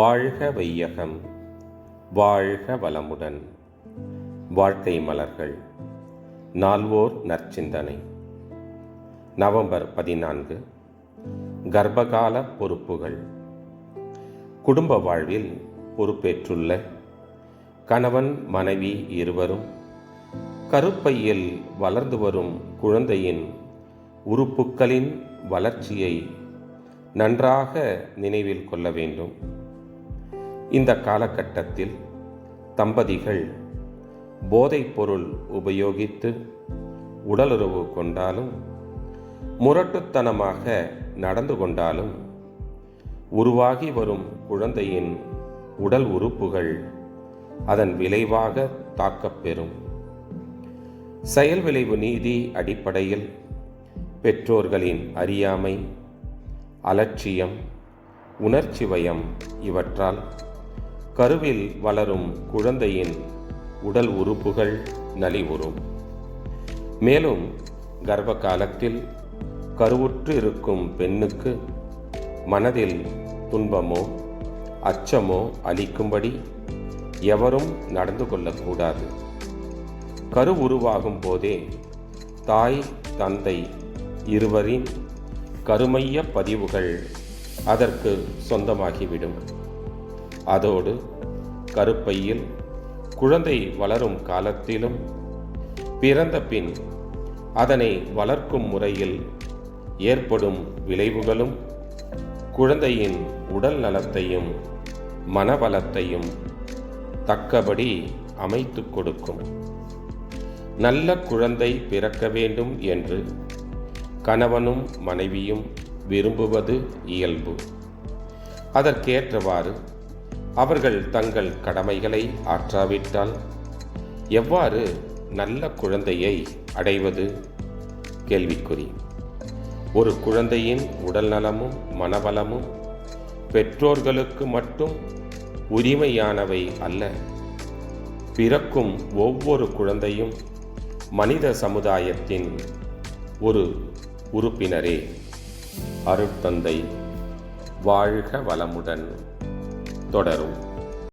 வாழ்க வையகம் வாழ்க வளமுடன். வாழ்க்கை மலர்கள் நால்வோர் நற்சிந்தனை. நவம்பர் பதினான்கு கர்ப்பகால பொறுப்புகள். குடும்ப வாழ்வில் பொறுப்பேற்றுள்ள கணவன் மனைவி இருவரும் கருப்பையில் வளர்ந்து வரும் குழந்தையின் உறுப்புக்களின் வளர்ச்சியை நன்றாக நினைவில் கொள்ள வேண்டும். இந்த காலகட்டத்தில் தம்பதிகள் போதைப்பொருள் உபயோகித்து உடலுறவு கொண்டாலும் முரட்டுத்தனமாக நடந்து கொண்டாலும் உருவாகி வரும் குழந்தையின் உடல் உறுப்புகள் அதன் விளைவாக தாக்கப்பெறும் செயல் விளைவு நீதி அடிப்படையில் பெற்றோர்களின் அறியாமை அலட்சியம் உணர்ச்சி வயம் இவற்றால் கருவில் வளரும் குழந்தையின் உடல் உறுப்புகள் நலிவுறும். மேலும் கர்ப்ப காலத்தில் கருவுற்று இருக்கும் பெண்ணுக்கு மனதில் துன்பமோ அச்சமோ அளிக்கும்படி எவரும் நடந்து கொள்ளக்கூடாது. கரு உருவாகும் போதே தாய் தந்தை இருவரின் கருமைய பதிவுகள் அதற்கு சொந்தமாகிவிடும். அதோடு கருப்பையில் குழந்தை வளரும் காலத்திலும் பிறந்த பின் அதனை வளர்க்கும் முறையில் ஏற்படும் விளைவுகளும் குழந்தையின் உடல் நலத்தையும் மனவளத்தையும் தக்கபடி அமைத்து கொடுக்கும். நல்ல குழந்தை பிறக்க வேண்டும் என்று கணவனும் மனைவியும் விரும்புவது இயல்பு. அதற்கேற்றவாறு அவர்கள் தங்கள் கடமைகளை ஆற்றாவிட்டால் எவ்வாறு நல்ல குழந்தையை அடைவது? கேள்விக்குறி. ஒரு குழந்தையின் உடல் நலமும் மனவளமும் பெற்றோர்களுக்கு மட்டும் உரிமையானவை அல்ல. பிறக்கும் ஒவ்வொரு குழந்தையும் மனித சமுதாயத்தின் ஒரு உறுப்பினரே. அருட்தந்தை வாழ்க வளமுடன். தொடரும்